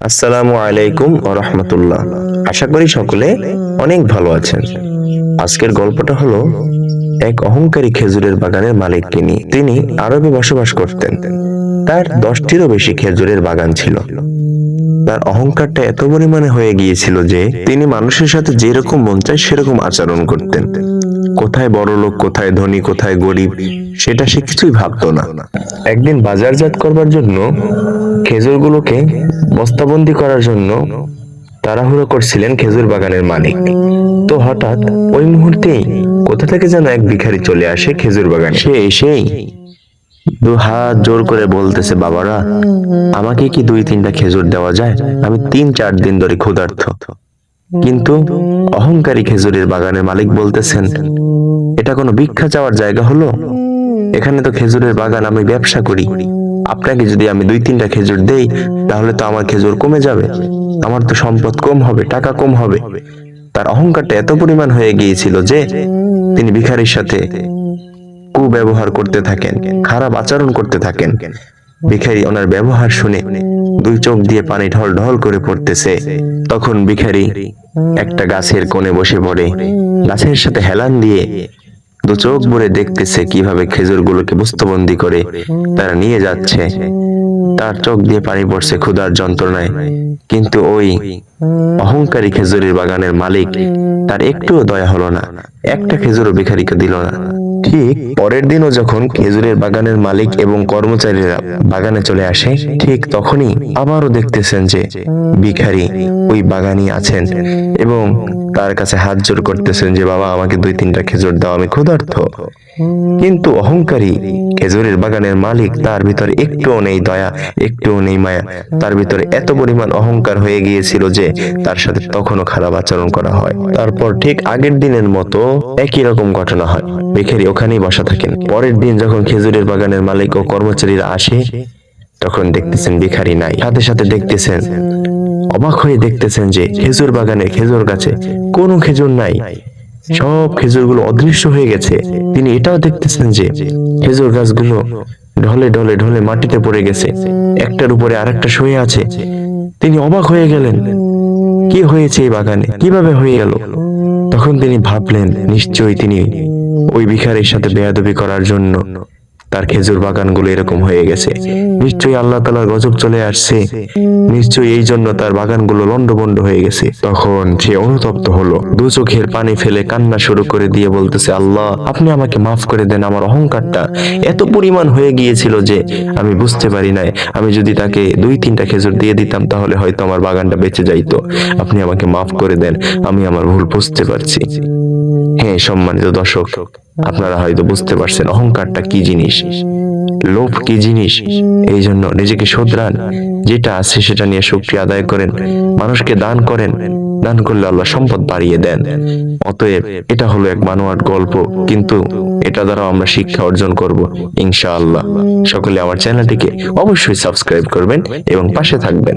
আসসালামু আলাইকুম রহমতুল্লাহ। আশা করি সকলে অনেক ভালো আছেন। আজকের গল্পটা হলো, এক অহংকারী খেজুরের বাগানের মালিককে নিয়ে তিনি আরবে বসবাস করতেন। তার দশটিরও বেশি খেজুরের বাগান ছিল। তার অহংকারটা এত পরিমাণে হয়ে গিয়েছিল যে, তিনি মানুষের সাথে যেরকম মন চায় সেরকম আচরণ করতেন। কোথায় বড় লোক কোথায় ধনী, কোথায় গরিব, সেটা সে কিছুই ভাবতো না। একদিন বাজারজাত করবার জন্য খেজুরগুলোকে বস্তাবন্দি করার জন্য তাড়াহুড়ো করছিলেন খেজুর বাগানের মালিক। তো হঠাৎ ওই মুহূর্তেই কোথা থেকে যেন এক ভিখারি চলে আসে খেজুর বাগানে। সে এসেই দু হাত জোর করে বলতেছে, বাবারা, আমাকে কি দুই তিনটা খেজুর দেওয়া যায়? আমি তিন চার দিন ধরে ক্ষুধার্ত। কিন্তু অহংকারী খেজুরের বাগানের মালিক বলতেছেন, এটা কোনো ভিক্ষা চাওয়ার জায়গা হলো? এখানে তো খেজুরের বাগান আমি ব্যবসা করি। আপনাকে যদি আমি দুই তিনটা খেজুর দেই, তাহলে তো আমার খেজুর কমে যাবে। আমার তো সম্পদ কম হবে, টাকা কম হবে। তার অহংকারটা এত পরিমাণ হয়ে গিয়েছিল যে তিনি ভিখারির সাথে কুব্যবহার করতে থাকেন, খারাপ আচরণ করতে থাকেন। ভিখারি ওনার ব্যবহার শুনে দুই চোখ দিয়ে পানি ঢল ঢল করে পড়তেছে। তখন ভিখারি একটা গাছের কোণে বসে পড়ে। গাছের সাথে হেলান দিয়ে দু চোখ ভরে দেখতেছে কীভাবে খেজুরগুলোকে বস্তুবন্দি করে তারা নিয়ে যাচ্ছে। তার চোখ দিয়ে পানি পড়ছে ক্ষুধার যন্ত্রণায়। কিন্তু ওই অহংকারী খেজুরের বাগানের মালিক তার একটুও দয়া হলো না। একটা খেজুরও ভিখারিকে দিল না। ঠিক পরের দিনও যখন খেজুরের বাগানের মালিক এবং কর্মচারীরা বাগানে চলে আসে, ঠিক তখনই আবারও দেখতেছেন যে ভিখারি ওই বাগানই আছেন এবং তার কাছে হাত জোর করতেছেন যে, বাবা, আমাকে দুই তিনটা খেজুর দাও, আমি ক্ষুধার্ত। কিন্তু অহংকারী খেজুরের বাগানের মালিক তার ভিতরে একটুও নেই দয়া, একটুও নেই মায়া। তার ভিতরে এত পরিমাণ অহংকার হয়ে গিয়েছিল যে, তার সাথে তখনও খারাপ আচরণ করা হয়। তারপর ঠিক আগের দিনের মতো একই রকম ঘটনা হয়। ভিখারি ওখানেই বসা থাকেন। পরের দিন যখন খেজুরের বাগানের মালিক ও কর্মচারীরা আসে, তখন দেখতেছেন ভিখারি নাই। সাথে সাথে দেখতেছেন অবাক হয়ে দেখতেছেন যে খেজুর বাগানে খেজুর গাছে কোনো খেজুর নাই। সব খেজুরগুলো অদৃশ্য হয়ে গেছে। তিনি এটাও দেখতেছেন যে খেজুর গাছগুলো ঢলে ঢলে ঢলে মাটিতে পড়ে গেছে। একটার উপরে আরেকটা শুয়ে আছে। তিনি অবাক হয়ে গেলেন, কি হয়েছে এই বাগানে? কীভাবে হয়ে গেল? তখন তিনি ভাবলেন, নিশ্চয়ই তিনি ওই ভিখারির সাথে বেয়াদবি করার জন্য তার খেজুর বাগানগুলো এরকম হয়ে গেছে। নিশ্চয়ই আল্লাহ তালার গজব চলে আসছে। নিশ্চয়ই এই জন্য তার বাগানগুলো লন্ডভন্ড হয়ে গেছে। তখন সে অনুতপ্ত হলো। দু চোখের পানি ফেলে কান্না শুরু করে দিয়ে বলতেছে, আল্লাহ, আপনি আমাকে মাফ করে দেন, আমার অহংকারটা এত পরিমাণ হয়ে গিয়েছিল যে আমি বুঝতে পারি নাই। আমি যদি তাকে দুই তিনটা খেজুর দিয়ে দিতাম, তাহলে হয়তো আমার বাগানটা বেঁচে যাইতো। আপনি আমাকে মাফ করে দেন, আমি আমার ভুল বুঝতে পারছি। হ্যাঁ সম্মানিত দর্শক আপনারা হয়তো বুঝতে পারছেন অহংকারটা কি জিনিস? লোভ কি জিনিস? এই জন্য নিজেকে শোধরান। যেটা আছে সেটা নিয়ে শুক্রিয়া আদায় করেন। মানুষকে দান করেন। দান করলে আল্লাহ সম্পদ বাড়িয়ে দেন। অতএব এটা হলো এক মানোয়ার গল্প। কিন্তু এটা দ্বারা আমরা শিক্ষা অর্জন করব, ইনশাআল্লাহ। সকলে আমার চ্যানেলটিকে অবশ্যই সাবস্ক্রাইব করবেন এবং পাশে থাকবেন।